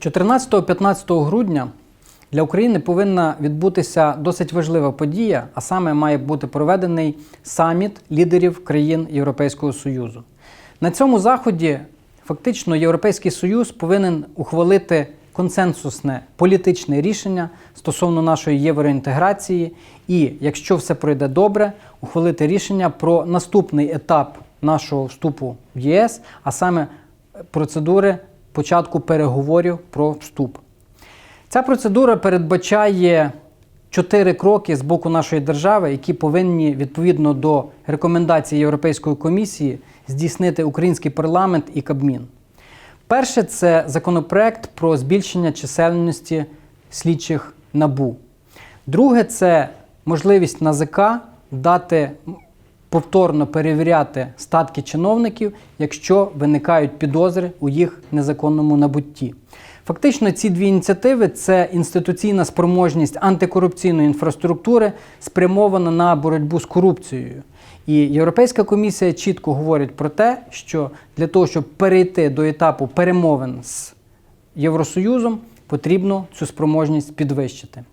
14-15 грудня для України повинна відбутися досить важлива подія, а саме має бути проведений саміт лідерів країн Європейського Союзу. На цьому заході фактично Європейський Союз повинен ухвалити консенсусне політичне рішення стосовно нашої євроінтеграції, і, якщо все пройде добре, ухвалити рішення про наступний етап нашого вступу в ЄС, а саме процедури початку переговорів про вступ. Ця процедура передбачає чотири кроки з боку нашої держави, які повинні відповідно до рекомендацій Європейської комісії здійснити український парламент і Кабмін. Перше це законопроект про збільшення чисельності слідчих набу. Друге це можливість НАЗК дати повторно перевіряти статки чиновників, якщо виникають підозри у їх незаконному набутті. Фактично, ці дві ініціативи це інституційна спроможність антикорупційної інфраструктури, спрямована на боротьбу з корупцією. І Європейська комісія чітко говорить про те, що для того, щоб перейти до етапу перемовин з Євросоюзом, потрібно цю спроможність підвищити.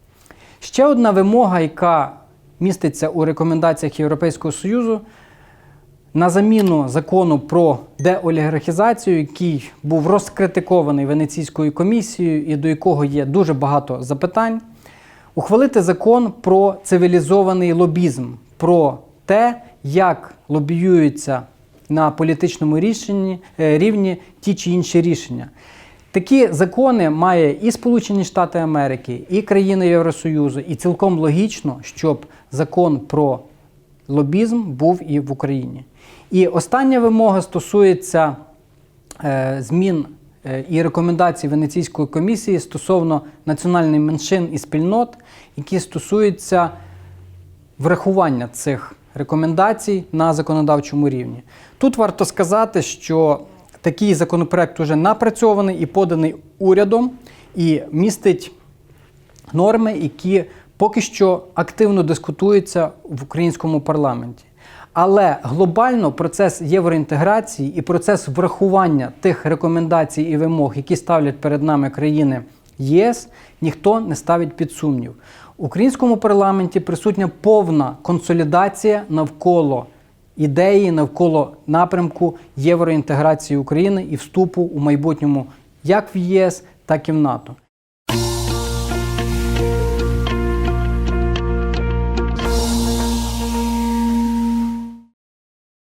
Ще одна вимога, яка міститься у рекомендаціях Європейського Союзу, на заміну закону про деолігархізацію, який був розкритикований Венеційською комісією і до якого є дуже багато запитань, ухвалити закон про цивілізований лобізм, про те, як лобіюються на політичному рішенні, е, рівні ті чи інші рішення. Такі закони має і Сполучені Штати Америки, і країни Євросоюзу, і цілком логічно, щоб закон про лобізм був і в Україні. І остання вимога стосується е, змін е, і рекомендацій Венеційської комісії стосовно національних меншин і спільнот, які стосуються врахування цих рекомендацій на законодавчому рівні. Тут варто сказати, що такий законопроект вже напрацьований і поданий урядом, і містить норми, які поки що активно дискутуються в українському парламенті. Але глобально процес євроінтеграції і процес врахування тих рекомендацій і вимог, які ставлять перед нами країни ЄС, ніхто не ставить під сумнів. В українському парламенті присутня повна консолідація навколо ідеї, навколо напрямку євроінтеграції України і вступу у майбутньому як в ЄС, так і в НАТО.